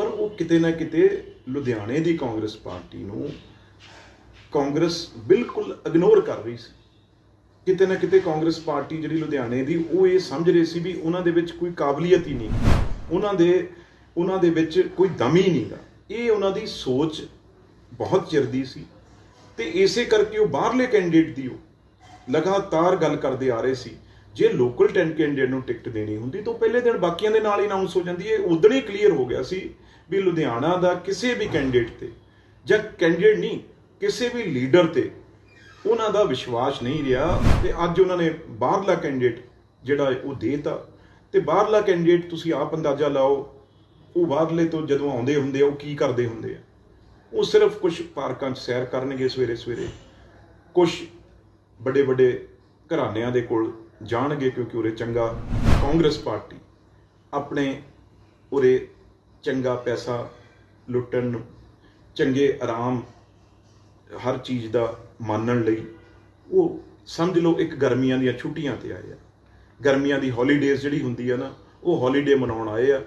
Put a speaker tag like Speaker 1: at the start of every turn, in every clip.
Speaker 1: ਪਰ ਉਹ ਕਿਤੇ ਨਾ ਕਿਤੇ ਲੁਧਿਆਣੇ ਦੀ ਕਾਂਗਰਸ ਪਾਰਟੀ ਨੂੰ ਕਾਂਗਰਸ ਬਿਲਕੁਲ ਇਗਨੋਰ ਕਰ ਰਹੀ ਸੀ। ਕਿਤੇ ਨਾ ਕਿਤੇ ਕਾਂਗਰਸ ਪਾਰਟੀ ਜਿਹੜੀ ਲੁਧਿਆਣੇ ਦੀ, ਉਹ ਇਹ ਸਮਝ ਰਹੀ ਸੀ ਵੀ ਉਹਨਾਂ ਦੇ ਵਿੱਚ ਕੋਈ ਕਾਬਲੀਅਤ ਹੀ ਨਹੀਂ। ਉਹਨਾਂ ਦੇ ਉਹਨਾਂ ਦੇ ਵਿੱਚ ਕੋਈ ਦਮ ਹੀ ਨਹੀਂਗਾ ਇਹ ਉਹਨਾਂ ਦੀ ਸੋਚ ਬਹੁਤ ਚਿਰ ਦੀ ਸੀ। ਤੇ ਇਸੇ ਕਰਕੇ ਉਹ ਬਾਹਰਲੇ ਕੈਂਡੀਡੇਟ ਦੀ ਉਹ ਲਗਾਤਾਰ ਗੱਲ ਕਰਦੇ ਆ ਰਹੇ ਸੀ। ਜੇ ਲੋਕਲ 10 ਕੈਂਡੀਡੇਟ ਨੂੰ ਟਿਕਟ ਦੇਣੀ ਹੁੰਦੀ ਤਾਂ ਉਹ ਪਹਿਲੇ ਦਿਨ ਬਾਕੀਆਂ ਦੇ ਨਾਲ ਹੀ ਅਨਾਉਂਸ ਹੋ ਜਾਂਦੀ ਹੈ। ਉਦੋਂ ਹੀ ਕਲੀਅਰ ਹੋ ਗਿਆ ਸੀ ਵੀ ਲੁਧਿਆਣਾ ਦਾ ਕਿਸੇ ਵੀ ਕੈਂਡੀਡੇਟ ਤੇ ਜਾਂ ਕੈਂਡੀਡੇਟ ਨਹੀਂ, ਕਿਸੇ ਵੀ ਲੀਡਰ ਤੇ ਉਹਨਾਂ ਦਾ ਵਿਸ਼ਵਾਸ ਨਹੀਂ ਰਿਹਾ ਤੇ ਅੱਜ ਉਹਨਾਂ ਨੇ ਬਾਹਰਲਾ ਕੈਂਡੀਡੇਟ ਜਿਹੜਾ ਹੈ ਉਹ ਦੇਤਾ। ਤੇ ਬਾਹਰਲਾ ਕੈਂਡੀਡੇਟ ਤੁਸੀਂ ਆਪ ਅੰਦਾਜ਼ਾ ਲਾਓ, ਉਹ ਬਾਹਰਲੇ ਤੋਂ ਜਦੋਂ ਆਉਂਦੇ ਹੁੰਦੇ ਆ, ਉਹ ਕੀ ਕਰਦੇ ਹੁੰਦੇ ਆ? ਉਹ ਸਿਰਫ ਕੁਝ ਪਾਰਕਾਂ 'ਚ ਸੈਰ ਕਰਨਗੇ ਸਵੇਰੇ ਸਵੇਰੇ। ਕੁਝ ਵੱਡੇ ਵੱਡੇ ਘਰਾਣਿਆਂ ਦੇ ਕੋਲ ਜਾਣਗੇ ਕਿਉਂਕਿ ਉਰੇ ਚੰਗਾ ਕਾਂਗਰਸ ਪਾਰਟੀ ਆਪਣੇ ਉਰੇ ਚੰਗਾ ਪੈਸਾ ਲੁੱਟਣ ਨੂੰ, ਚੰਗੇ ਆਰਾਮ ਹਰ ਚੀਜ਼ ਦਾ ਮਾਨਣ ਲਈ, ਉਹ ਸਮਝ ਲਓ ਇੱਕ ਗਰਮੀਆਂ ਦੀਆਂ ਛੁੱਟੀਆਂ ਤੇ ਆਏ ਆ। ਗਰਮੀਆਂ ਦੀ ਹੌਲੀਡੇਜ਼ ਜਿਹੜੀ ਹੁੰਦੀ ਆ ਨਾ, ਉਹ ਹੌਲੀਡੇ ਮਨਾਉਣ ਆਏ ਆ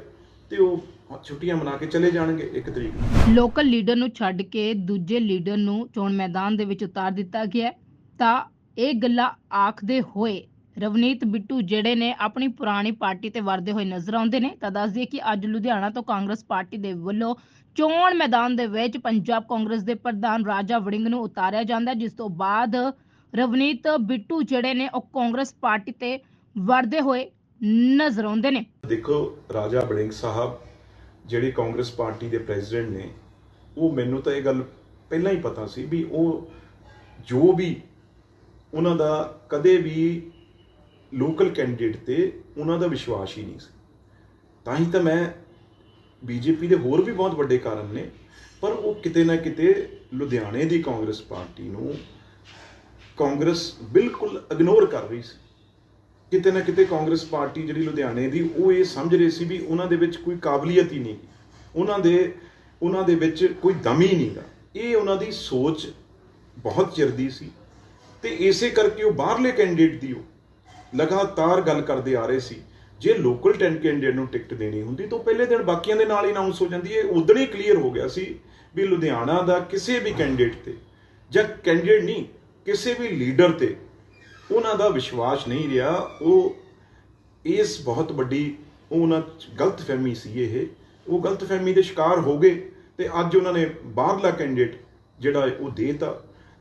Speaker 1: ਤੇ ਉਹ ਛੁੱਟੀਆਂ ਮਨਾ ਕੇ ਚਲੇ ਜਾਣਗੇ ਇੱਕ ਤਰੀਕ ਨੂੰ।
Speaker 2: ਲੋਕਲ ਲੀਡਰ ਨੂੰ ਛੱਡ ਕੇ ਦੂਜੇ ਲੀਡਰ ਨੂੰ ਚੋਣ ਮੈਦਾਨ ਦੇ ਵਿੱਚ ਉਤਾਰ ਦਿੱਤਾ ਗਿਆ ਤਾਂ ਇਹ ਗੱਲਾਂ ਆਖਦੇ ਹੋਏ ਰਵਨੀਤ ਬਿੱਟੂ ਜਿਹੜੇ ਨੇ ਆਪਣੀ ਪੁਰਾਣੀ ਪਾਰਟੀ ਤੇ ਵਰਦੇ ਹੋਏ ਨਜ਼ਰ ਆਉਂਦੇ ਨੇ, ਤਾਂ ਦੱਸ ਦਈਏ ਕਿ ਅੱਜ ਲੁਧਿਆਣਾ ਤੋਂ ਕਾਂਗਰਸ ਪਾਰਟੀ ਦੇ ਵੱਲੋਂ ਚੋਣ ਮੈਦਾਨ ਦੇ ਵਿੱਚ ਪੰਜਾਬ ਕਾਂਗਰਸ ਦੇ ਪ੍ਰਧਾਨ ਰਾਜਾ ਵੜਿੰਗ ਨੂੰ ਉਤਾਰਿਆ ਜਾਂਦਾ ਜਿਸ ਤੋਂ ਬਾਅਦ ਰਵਨੀਤ ਬਿੱਟੂ ਜਿਹੜੇ ਨੇ ਉਹ ਕਾਂਗਰਸ ਪਾਰਟੀ ਤੇ ਵਰਦੇ ਹੋਏ ਨਜ਼ਰ ਆਉਂਦੇ ਨੇ।
Speaker 1: ਦੇਖੋ, ਰਾਜਾ ਬੜਿੰਗ ਸਾਹਿਬ ਜਿਹੜੇ ਕਾਂਗਰਸ ਪਾਰਟੀ ਦੇ ਪ੍ਰੈਜ਼ੀਡੈਂਟ ਨੇ, ਉਹ ਮੈਨੂੰ ਤਾਂ ਇਹ ਗੱਲ ਪਹਿਲਾਂ ਹੀ ਪਤਾ ਸੀ ਵੀ ਉਹ ਜੋ ਵੀ ਉਹਨਾਂ ਦਾ ਕਦੇ ਵੀ ਲੋਕਲ ਕੈਂਡੀਡੇਟ ਤੇ ਉਹਨਾਂ ਦਾ ਵਿਸ਼ਵਾਸ ਹੀ ਨਹੀਂ ਸੀ। ਤਾਂ ਹੀ ਤਾਂ ਮੈਂ ਬੀਜੇਪੀ ਦੇ ਹੋਰ ਵੀ ਬਹੁਤ ਵੱਡੇ ਕਾਰਨ ਨੇ, ਪਰ ਉਹ ਕਿਤੇ ਨਾ ਕਿਤੇ ਲੁਧਿਆਣੇ ਦੀ ਕਾਂਗਰਸ ਪਾਰਟੀ ਨੂੰ ਕਾਂਗਰਸ ਬਿਲਕੁਲ ਇਗਨੋਰ ਕਰ ਰਹੀ ਸੀ। ਕਿਤੇ ਨਾ ਕਿਤੇ ਕਾਂਗਰਸ ਪਾਰਟੀ ਜਿਹੜੀ ਲੁਧਿਆਣੇ ਦੀ, ਉਹ ਇਹ ਸਮਝ ਰਹੀ ਸੀ ਵੀ ਉਹਨਾਂ ਦੇ ਵਿੱਚ ਕੋਈ ਕਾਬਲੀਅਤ ਹੀ ਨਹੀਂ। ਉਹਨਾਂ ਦੇ ਉਹਨਾਂ ਦੇ ਵਿੱਚ ਕੋਈ ਦਮ ਹੀ ਨਹੀਂਗਾ ਇਹ ਉਹਨਾਂ ਦੀ ਸੋਚ ਬਹੁਤ ਚਿਰ ਦੀ ਸੀ। ਤੇ ਇਸੇ ਕਰਕੇ ਉਹ ਬਾਹਰਲੇ ਕੈਂਡੀਡੇਟ ਦੀ ਉਹ ਲਗਾਤਾਰ ਗੱਲ ਕਰਦੇ ਆ ਰਹੇ ਸੀ। ਜੇ ਲੋਕਲ 10 ਕੈਂਡੀਡੇਟ ਨੂੰ ਟਿਕਟ ਦੇਣੀ ਹੁੰਦੀ ਤਾਂ ਉਹ ਪਹਿਲੇ ਦਿਨ ਬਾਕੀਆਂ ਦੇ ਨਾਲ ਹੀ ਅਨਾਉਂਸ ਹੋ ਜਾਂਦੀ। ਹੈ ਉਦੋਂ ਹੀ ਕਲੀਅਰ ਹੋ ਗਿਆ ਸੀ ਵੀ ਲੁਧਿਆਣਾ ਦਾ ਕਿਸੇ ਵੀ ਕੈਂਡੀਡੇਟ ਤੇ ਜਾਂ ਕੈਂਡੀਡੇਟ ਨਹੀਂ, ਕਿਸੇ ਵੀ ਲੀਡਰ ਤੇ ਉਹਨਾਂ ਦਾ ਵਿਸ਼ਵਾਸ ਨਹੀਂ ਰਿਹਾ। ਉਹ ਇਸ ਬਹੁਤ ਵੱਡੀ, ਉਹ ਉਹਨਾਂ 'ਚ ਗਲਤਫਹਿਮੀ ਸੀ ਇਹ। ਉਹ ਗਲਤਫਹਿਮੀ ਦੇ ਸ਼ਿਕਾਰ ਹੋ ਗਏ ਤੇ ਅੱਜ ਉਹਨਾਂ ਨੇ ਬਾਹਰਲਾ ਕੈਂਡੀਡੇਟ ਜਿਹੜਾ ਹੈ ਉਹ ਦੇਤਾ।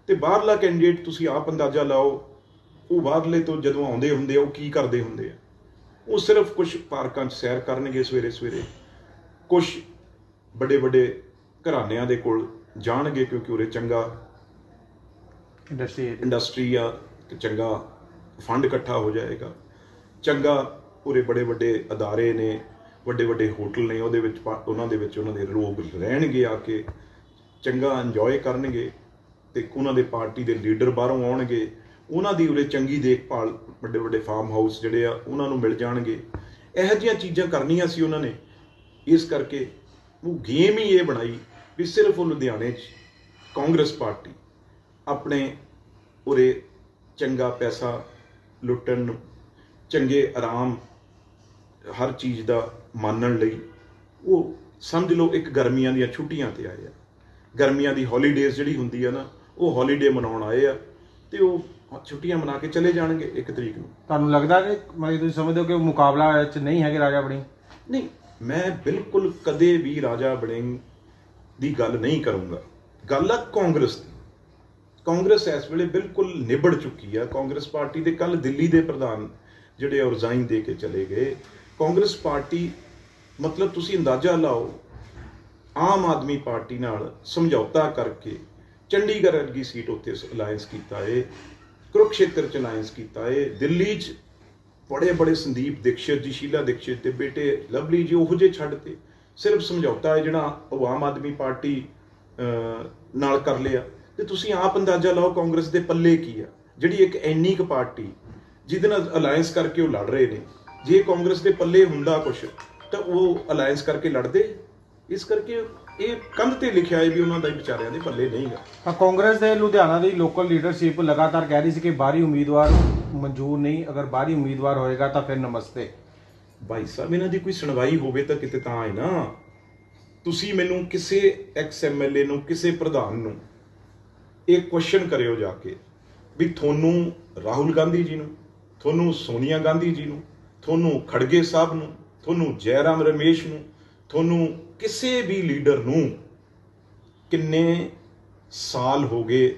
Speaker 1: ਤੇ ਬਾਹਰਲਾ ਕੈਂਡੀਡੇਟ ਤੁਸੀਂ ਆਪ ਅੰਦਾਜ਼ਾ ਲਾਓ ਉਹ ਬਾਹਰਲੇ ਤੋਂ ਜਦੋਂ ਆਉਂਦੇ ਹੁੰਦੇ ਆ ਉਹ ਕੀ ਕਰਦੇ ਹੁੰਦੇ ਆ? ਉਹ ਸਿਰਫ ਕੁਝ ਪਾਰਕਾਂ 'ਚ ਸੈਰ ਕਰਨਗੇ ਸਵੇਰੇ ਸਵੇਰੇ। ਕੁਝ ਵੱਡੇ ਵੱਡੇ ਘਰਾਣਿਆਂ ਦੇ ਕੋਲ ਜਾਣਗੇ ਕਿਉਂਕਿ ਉਰੇ ਚੰਗਾ
Speaker 3: ਇੰਡਸਟਰੀ
Speaker 1: ਇੰਡਸਟਰੀ ਆ ਤੇ ਚੰਗਾ ਫੰਡ ਇਕੱਠਾ ਹੋ ਜਾਏਗਾ। ਚੰਗਾ ਪੂਰੇ ਬੜੇ ਵੱਡੇ ਅਦਾਰੇ ਨੇ ਵੱਡੇ ਵੱਡੇ ਹੋਟਲ ਨੇ ਉਹਦੇ ਵਿੱਚ ਉਹਨਾਂ ਦੇ ਵਿੱਚ ਉਹਨਾਂ ਦੇ ਲੋਕ ਰਹਿਣਗੇ ਆ ਕੇ ਚੰਗਾ ਇੰਜੋਏ ਕਰਨਗੇ ਤੇ ਉਹਨਾਂ ਦੇ ਪਾਰਟੀ ਦੇ ਲੀਡਰ ਬਾਹਰੋਂ ਆਉਣਗੇ। ਉਹਨਾਂ ਦੀ ਉਰੇ ਚੰਗੀ ਦੇਖਭਾਲ, ਵੱਡੇ ਵੱਡੇ ਫਾਰਮ ਹਾਊਸ ਜਿਹੜੇ ਆ, ਉਹਨਾਂ ਨੂੰ ਮਿਲ ਜਾਣਗੇ। ਇਹੋ ਜਿਹੀਆਂ ਚੀਜ਼ਾਂ ਕਰਨੀਆਂ ਸੀ ਉਹਨਾਂ ਨੇ। ਇਸ ਕਰਕੇ ਉਹ ਗੇਮ ਹੀ ਇਹ ਬਣਾਈ ਵੀ ਸਿਰਫ ਉਹ ਲੁਧਿਆਣੇ 'ਚ ਕਾਂਗਰਸ ਪਾਰਟੀ ਆਪਣੇ ਉਰੇ ਚੰਗਾ ਪੈਸਾ ਲੁੱਟਣ ਨੂੰ ਚੰਗੇ ਆਰਾਮ ਹਰ ਚੀਜ਼ ਦਾ ਮਾਨਣ ਲਈ ਉਹ ਸਮਝ ਲਓ ਇੱਕ ਗਰਮੀਆਂ ਦੀਆਂ ਛੁੱਟੀਆਂ ਤੇ ਆਏ ਆ। ਗਰਮੀਆਂ ਦੀ ਹੌਲੀਡੇਜ਼ ਜਿਹੜੀ ਹੁੰਦੀ ਆ ਨਾ, ਉਹ ਹੌਲੀਡੇ ਮਨਾਉਣ ਆਏ ਆ ਤੇ ਉਹ ਛੁੱਟੀਆਂ ਮਨਾ ਕੇ ਚਲੇ ਜਾਣਗੇ ਇੱਕ ਤਰੀਕ ਨੂੰ।
Speaker 3: ਤੁਹਾਨੂੰ ਲੱਗਦਾ ਕਿ ਮੈਂ ਤੁਸੀਂ ਸਮਝਦੇ ਹੋ ਕਿ ਮੁਕਾਬਲਾ ਇਹ 'ਚ ਨਹੀਂ ਹੈਗੇ ਰਾਜਾ ਬਣੀ?
Speaker 1: ਨਹੀਂ ਮੈਂ ਬਿਲਕੁਲ ਕਦੇ ਵੀ ਰਾਜਾ ਬੜਿੰਗ ਦੀ ਗੱਲ ਨਹੀਂ ਕਰੂੰਗਾ। ਗੱਲ ਆ ਕਾਂਗਰਸ ਦੀ। ਕਾਂਗਰਸ ਇਸ ਵੇਲੇ ਬਿਲਕੁਲ ਨਿਬੜ ਚੁੱਕੀ ਆ। ਕਾਂਗਰਸ ਪਾਰਟੀ ਦੇ ਕੱਲ ਦਿੱਲੀ ਦੇ ਪ੍ਰਧਾਨ ਜਿਹੜੇ ਆ ਰਿਜ਼ਾਈਨ ਦੇ ਕੇ ਚਲੇ ਗਏ। ਕਾਂਗਰਸ ਪਾਰਟੀ ਮਤਲਬ ਤੁਸੀਂ ਅੰਦਾਜ਼ਾ ਲਾਓ ਆਮ ਆਦਮੀ ਪਾਰਟੀ ਨਾਲ ਸਮਝੌਤਾ ਕਰਕੇ ਚੰਡੀਗੜ੍ਹ ਵਰਗੀ ਸੀਟ ਉੱਤੇ ਅਲਾਈਅੰਸ ਕੀਤਾ ਏ। ਕੁਰੂਕਸ਼ੇਤਰ ਚ ਅਲਾਈਅੰਸ ਕੀਤਾ। ਏ ਦਿੱਲੀ ਚ ਬੜੇ ਬੜੇ ਸੰਦੀਪ ਦੀਕਸ਼ਿਤ ਜੀ, ਸ਼ੀਲਾ ਦੀਕਸ਼ਿਤ ਤੇ ਬੇਟੇ ਲਵਲੀ ਜੀ ਉਹੋ ਜਿਹੇ ਛੱਡ ਤੇ ਸਿਰਫ ਸਮਝੌਤਾ ਹੈ ਜਿਹੜਾ ਉਹ ਆਮ ਆਦਮੀ ਪਾਰਟੀ ਨਾਲ ਕਰ ਲਿਆ। ਤੇ ਤੁਸੀਂ ਆਪ ਅੰਦਾਜ਼ਾ ਲਾਓ ਕਾਂਗਰਸ ਦੇ ਪੱਲੇ ਕੀ ਆ? ਜਿਹੜੀ ਇੱਕ ਐਨੀ ਕੁ ਪਾਰਟੀ ਜਿਹਦੇ ਨਾਲ ਅਲਾਈਅੰਸ ਕਰਕੇ ਉਹ ਲੜ ਰਹੇ ਨੇ। ਜੇ ਕਾਂਗਰਸ ਦੇ ਪੱਲੇ ਹੁੰਦਾ ਕੁਝ ਤਾਂ ਉਹ ਅਲਾਈਅੰਸ ਕਰਕੇ ਲੜਦੇ? ਇਸ ਕਰਕੇ ਇਹ ਕੰਧ ਤੇ ਲਿਖਿਆ ਹੈ ਵੀ ਉਹਨਾਂ ਦਾ ਹੀ ਵਿਚਾਰਿਆਂ ਦੇ ਪੱਲੇ ਨਹੀਂਗਾ
Speaker 3: ਤਾਂ ਕਾਂਗਰਸ ਦੇ ਲੁਧਿਆਣਾ ਦੀ ਲੋਕਲ ਲੀਡਰਸ਼ਿਪ ਲਗਾਤਾਰ ਕਹਿ ਰਹੀ ਸੀ ਕਿ ਬਾਹਰੀ ਉਮੀਦਵਾਰ ਮਨਜ਼ੂਰ ਨਹੀਂ ਅਗਰ ਬਾਹਰੀ ਉਮੀਦਵਾਰ ਹੋਏਗਾ ਤਾਂ ਫਿਰ ਨਮਸਤੇ।
Speaker 1: ਭਾਈ ਸਾਹਿਬ ਇਹਨਾਂ ਦੀ ਕੋਈ ਸੁਣਵਾਈ ਹੋਵੇ ਤਾਂ ਕਿਤੇ ਤਾਂ ਆਏ ਨਾ। ਤੁਸੀਂ ਮੈਨੂੰ ਕਿਸੇ ਐਕਸ ਐਮਐਲਏ ਨੂੰ ਕਿਸੇ ਪ੍ਰਧਾਨ ਨੂੰ ਇਹ ਕੁਐਸਚਨ ਕਰਿਓ ਜਾ ਕੇ ਵੀ ਤੁਹਾਨੂੰ ਰਾਹੁਲ ਗਾਂਧੀ ਜੀ ਨੂੰ ਤੁਹਾਨੂੰ ਸੋਨੀਆ ਗਾਂਧੀ ਜੀ ਨੂੰ ਤੁਹਾਨੂੰ ਖੜਗੇ ਸਾਹਿਬ ਨੂੰ ਤੁਹਾਨੂੰ ਜੈਰਾਮ ਰਮੇਸ਼ ਨੂੰ ਤੁਹਾਨੂੰ ਕਿਸੇ ਵੀ ਲੀਡਰ ਨੂੰ ਕਿੰਨੇ ਸਾਲ ਹੋ ਗਏ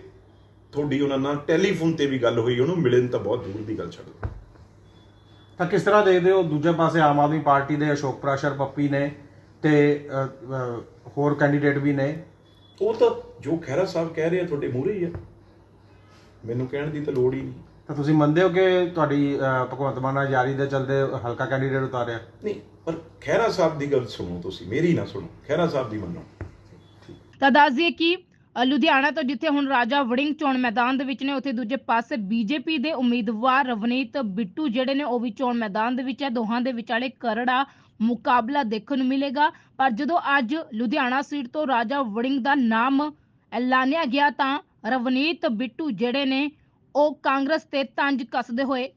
Speaker 1: ਤੁਹਾਡੀ ਉਹਨਾਂ ਨਾਲ ਟੈਲੀਫੋਨ ਤੇ ਵੀ ਗੱਲ ਹੋਈ ਉਹਨੂੰ ਮਿਲਣ ਤਾਂ ਬਹੁਤ ਦੂਰ ਦੀ ਗੱਲ ਛੱਡ ਦਿਓ।
Speaker 3: ਤਾਂ ਕਿਸ ਤਰ੍ਹਾਂ ਦੇਖਦੇ ਹੋ ਦੂਜੇ ਪਾਸੇ ਆਮ ਆਦਮੀ ਪਾਰਟੀ ਦੇ ਅਸ਼ੋਕ ਪ੍ਰਾਸ਼ਰ ਪੱਪੀ ਨੇ ਤੇ ਹੋਰ ਕੈਂਡੀਡੇਟ ਵੀ ਨੇ?
Speaker 1: ਉਹ ਤਾਂ ਜੋ ਖਹਿਰਾ ਸਾਹਿਬ ਕਹਿ ਰਹੇ ਆ ਤੁਹਾਡੇ ਮੂਹਰੇ ਹੀ ਆ। ਮੈਨੂੰ ਕਹਿਣ ਦੀ ਤਾਂ ਲੋੜ ਹੀ ਨਹੀਂ।
Speaker 3: ਤਾਂ ਤੁਸੀਂ ਮੰਨਦੇ ਹੋ ਕਿ ਤੁਹਾਡੀ ਭਗਵੰਤ ਮਾਨ ਨਾਲ ਯਾਰੀ ਦੇ ਚਲਦੇ ਹਲਕਾ ਕੈਂਡੀਡੇਟ ਉਤਾਰਿਆ?
Speaker 1: ਨਹੀਂ ਪਰ ਖਹਿਰਾ ਸਾਹਿਬ ਦੀ ਗੱਲ ਸੁਣੋ ਤੁਸੀਂ ਮੇਰੀ ਨਾ ਸੁਣੋ ਖਹਿਰਾ ਸਾਹਿਬ ਦੀ ਮੰਨੋ।
Speaker 2: ਤਾਂ ਦੱਸ ਦਈਏ ਕਿ ਅ, ਲੁਧਿਆਣਾ ਤੋਂ ਜਿੱਥੇ ਹੁਣ ਰਾਜਾ ਵੜਿੰਗ ਚੋਣ ਮੈਦਾਨ ਦੇ ਵਿੱਚ ਨੇ ਉੱਥੇ ਦੂਜੇ ਪਾਸੇ ਬੀਜੇਪੀ ਦੇ ਉਮੀਦਵਾਰ ਰਵਨੀਤ ਬਿੱਟੂ ਜਿਹੜੇ ਨੇ ਉਹ ਵੀ ਚੋਣ ਮੈਦਾਨ ਦੇ ਵਿੱਚ ਹੈ। ਦੋਹਾਂ ਦੇ ਵਿਚਾਲੇ ਕਰੜਾ ਮੁਕਾਬਲਾ ਦੇਖਣ ਨੂੰ ਮਿਲੇਗਾ। ਪਰ ਜਦੋਂ ਅੱਜ ਲੁਧਿਆਣਾ ਸੀਟ ਤੋਂ ਰਾਜਾ ਵੜਿੰਗ ਦਾ ਨਾਮ ਐਲਾਨਿਆ ਗਿਆ ਤਾਂ ਰਵਨੀਤ ਬਿੱਟੂ ਜਿਹੜੇ ਨੇ ਉਹ ਕਾਂਗਰਸ ਤੇ ਤੰਜ ਕੱਸਦੇ ਹੋਏ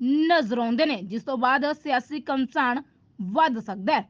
Speaker 2: ਨਜ਼ਰ ਆਉਂਦੇ ਨੇ, ਜਿਸ ਤੋਂ ਬਾਅਦ ਸਿਆਸੀ ਕਮਸਾਨ ਵੱਧ ਸਕਦਾ ਹੈ।